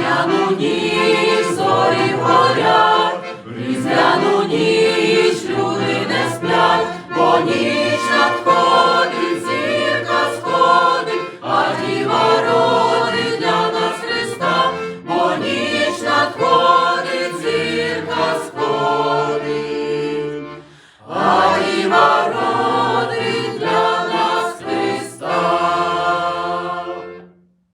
весняну ніч зорі горять.